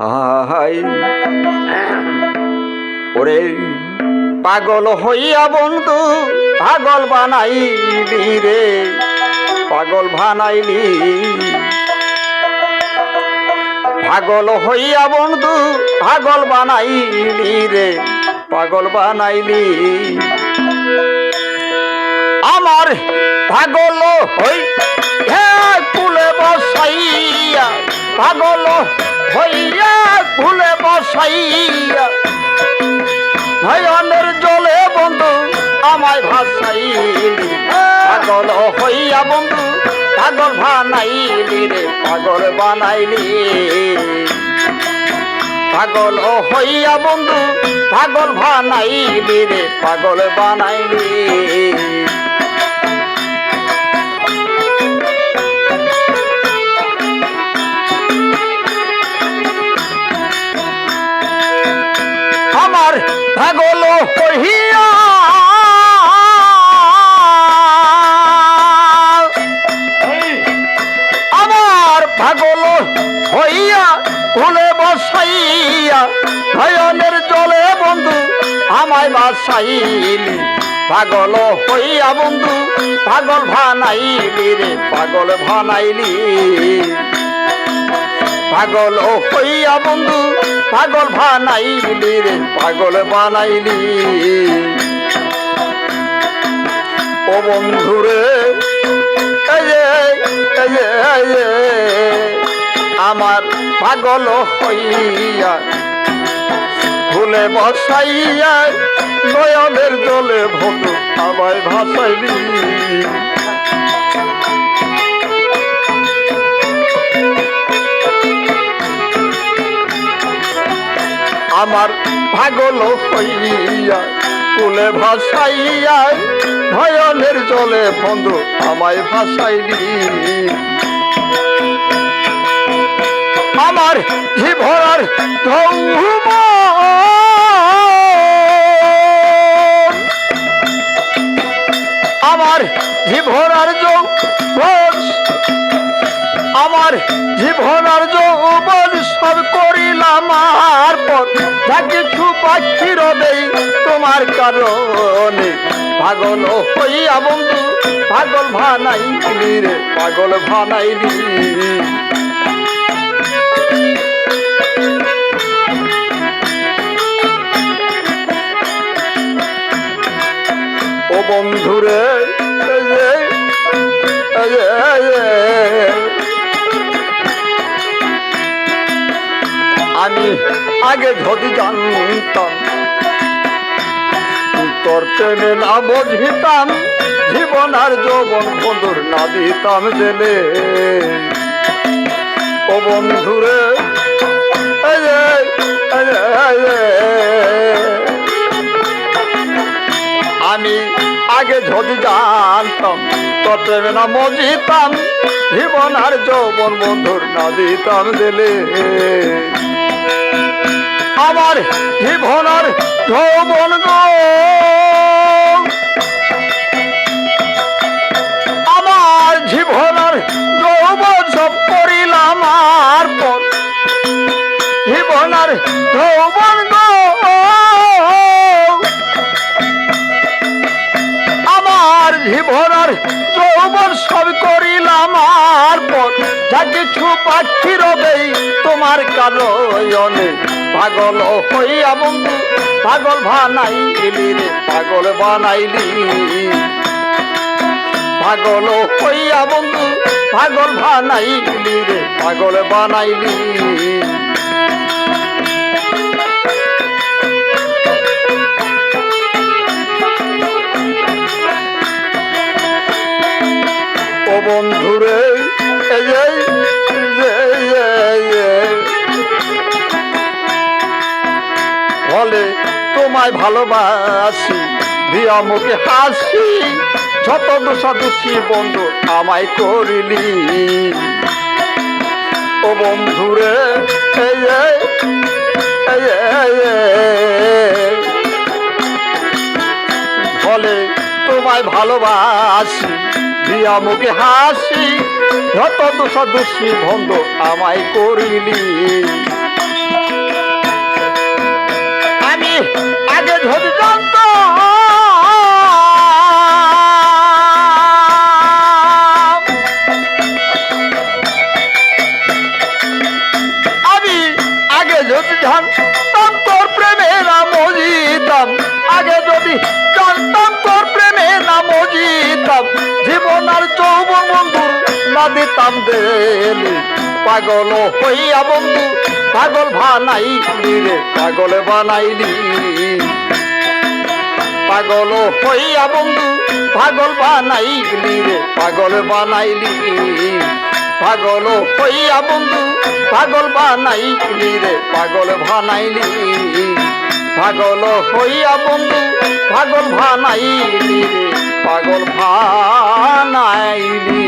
ভাই ওরে পাগল হইয়া বন্ধু, পাগল বানাইলি রে। পাগল বানাইলি। পাগল হইয়া বন্ধু, পাগল বানাইলি রে। পাগল বানাইলি। আমার পাগল হই, হে কুলে বসাইয়া, পাগল হইয়া কুলে বসাইয়া, নয়নের জলে বন্ধু আমায় ভাসাইলি। পাগল হইয়া বন্ধু, পাগল বানাইলি রে, পাগল বানাইলি। পাগল হইয়া বন্ধু, পাগল বানাইলি রে, পাগল বানাইলি। পাগল আমার পাগল হইয়া কুলে বসাইয়া নয়নের জলে বন্ধু আমায় বাসাইলি। পাগল হইয়া বন্ধু পাগল ভানাইলি রে পাগল ভানাইলি। পাগল হইয়া বন্ধু পাগল বানাইলি রে, পাগল বানাইলি। ও বন্ধু রে আমার পাগল হইয়া ভুলে বসাইয়া নয়নের জলে ভোট আমায় ভাসাইলি। আমার পাগল হইয়া, কুলে ভাসাইয়া ভয়নের জলে বন্ধু আমায় ভাসাইলি। আমার জীবনার ধৌম আমার জীবনার যৌবন, আমার জীবনার যৌবন সব করিলাম আর পথ যা কিছু পাখি রবেই তোমার কারণে পাগল হইয়া বন্ধু, পাগল ভানাইলি রে, পাগল ভানাইলি। ও বন্ধুরে, এই আমি আগে যদি জানতাম। তোর প্রেমে না বুঝিতাম, জীবন আর যৌবন বন্ধুর না দিতাম দিলে ও বন্ধুরে আমি আগে যদি জানতাম তোর প্রেমে না মজিতাম জীবন আর যৌবন বন্ধুর না দিতাম দিলে আমার জীবনের যৌবন গো। আমার জীবনের যৌবন সব করিলাম আর জীবনার যৌবন জীবনার যৌবন সব করিলাম আর পর যা কিছু পাখি রবেই তোমার কারণে পাগল হইয়া বন্ধু, পাগল বানাইলি রে, পাগল বানাইলি। পাগল হইয়া বন্ধু, পাগল বানাইলি রে, পাগল বানাইলি। বন্ধুরে। বলে, তোমায় ভালোবাসি, দিয়া মুখে হাসি, যত দোষা দোষী বন্ধু আমায় করিলি ও বন্ধুরে। বলে, তোমায় ভালোবাসি দিয়া মুখে হাসি, যত দোষা দোষী বন্ধু আমায় করিলি। আগে যদি জানত আমি আগে যদি জানতাম প্রেমে না মজিতাম আগে যদি জানতাম প্রেমে না মজিতাম জীবন আর যৌবন বন্ধুর না দিতাম দেলি। পাগল হইয়া বন্ধু, পাগল বানাইলি রে, পাগল বানাইলি। পাগল হইয়া বন্ধু, পাগল বানাইলি রে, পাগল বানাইলি। পাগল হইয়া বন্ধু, পাগল বানাইলি রে, পাগল বানাইলি। পাগল হইয়া বন্ধু পাগল ভানাইলি পাগল বানাইলি